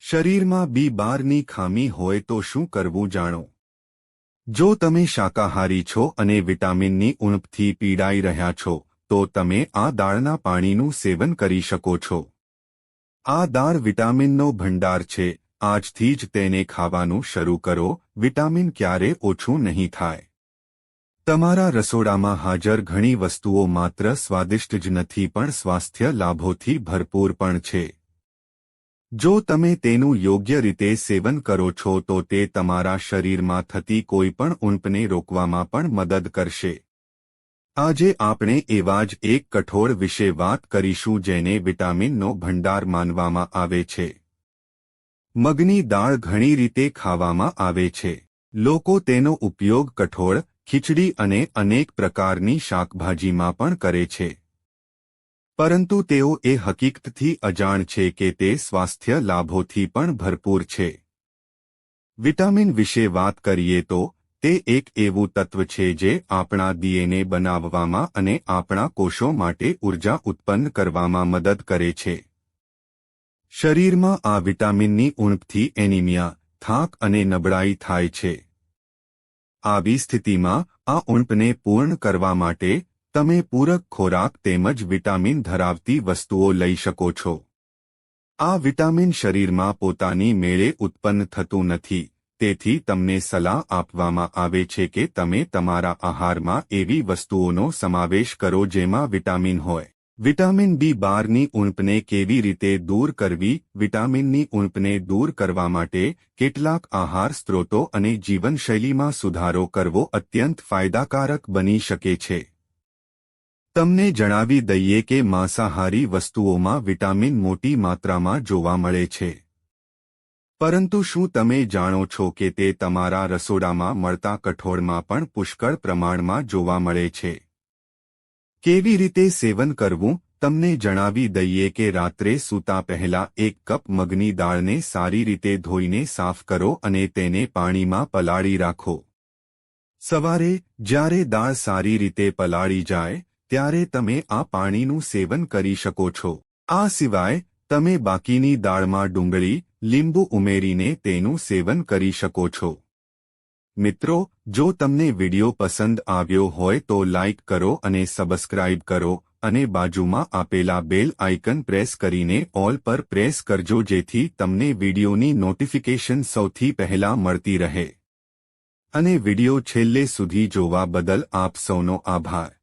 શરીરમાં બી બારની ખામી હોય તો શું કરવું જાણો? જો તમે શાકાહારી છો અને વિટામિનની ઉણપથી પીડાઈ રહ્યા છો, તો તમે આ દાળના પાણીનું સેવન કરી શકો છો. આ દાળ વિટામિનનો ભંડાર છે, આજથી જ તેને ખાવાનું શરૂ કરો, વિટામિન ક્યારે ઓછું નહીં થાય. તમારા રસોડામાં હાજર ઘણી વસ્તુઓ માત્ર સ્વાદિષ્ટ જ નથી પણ સ્વાસ્થ્ય લાભોથી ભરપૂર પણ છે. જો તમે તેનું યોગ્ય રીતે સેવન કરો છો તો તે તમારા શરીરમાં થતી કોઈપણ ઊંપને રોકવામાં પણ મદદ કરશે. આજે આપણે એવા જ એક કઠોળ વિશે વાત કરીશું જેને વિટામિનનો ભંડાર માનવામાં આવે છે. મગની દાળ ઘણી રીતે ખાવામાં આવે છે. લોકો તેનો ઉપયોગ કઠોળ, ખીચડી અને અનેક પ્રકારની શાકભાજીમાં પણ કરે છે. પરંતુ તેઓ એ હકીકતથી અજાણ છે કે તે સ્વાસ્થ્ય લાભોથી પણ ભરપૂર છે. વિટામિન વિશે વાત કરીએ તો, તે એક એવું તત્વ છે જે આપણા ડીએનએ બનાવવામાં અને આપણા કોષો માટે ઊર્જા ઉત્પન્ન કરવામાં મદદ કરે છે. શરીરમાં આ વિટામિનની ઉણપથી એનિમિયા, થાક અને નબળાઈ થાય છે. આવી સ્થિતિમાં આ ઉણપને પૂર્ણ કરવા માટે તમે પૂરક ખોરાક તેમજ વિટામિન ધરાવતી વસ્તુઓ લઈ શકો છો. આ વિટામિન શરીરમાં પોતાની મેળે ઉત્પન્ન થતું નથી. તેથી તમને સલાહ આપવામાં આવે છે કે તમે તમારા આહારમાં એવી વસ્તુઓનો સમાવેશ કરો જેમાં વિટામિન હોય. વિટામિન બી બારની ઉણપને કેવી રીતે દૂર કરવી? વિટામિનની ઉણપને દૂર કરવા માટે કેટલાક આહાર સ્ત્રોતો અને જીવનશૈલીમાં સુધારો કરવો અત્યંત ફાયદાકારક બની શકે છે. તમને જણાવી દઈએ કે માંસાહારી વસ્તુઓમાં વિટામિન મોટી માત્રામાં જોવા મળે છે. પરંતુ શું તમે જાણો છો કે તે તમારા રસોડામાં મળતા કઠોળમાં પણ પુષ્કળ પ્રમાણમાં જોવા મળે છે? કેવી રીતે સેવન કરવું? તમને જણાવી દઈએ કે રાત્રે સૂતા પહેલા એક કપ મગની દાળને સારી રીતે ધોઈને સાફ કરો અને તેને પાણીમાં પલાળી રાખો. સવારે જ્યારે દાળ સારી રીતે પલાળી જાય ત્યારે તમે આ પાણીનું સેવન કરી શકો છો. આ સિવાય, તમે બાકીની દાળમાં ડુંગળી, લીંબુ ઉમેરીને તેનું સેવન કરી શકો છો. મિત્રો, જો તમને વિડિયો પસંદ આવ્યો હોય તો લાઇક કરો અને સબસ્ક્રાઇબ કરો અને બાજુમાં આપેલા બેલ આઇકન પ્રેસ કરીને ઓલ પર પ્રેસ કરજો જેથી તમને વિડિયોની નોટિફિકેશન સૌથી પહેલા મળતી રહે. અને વિડિયો છેલ્લે સુધી જોવા બદલ આપ સૌનો આભાર.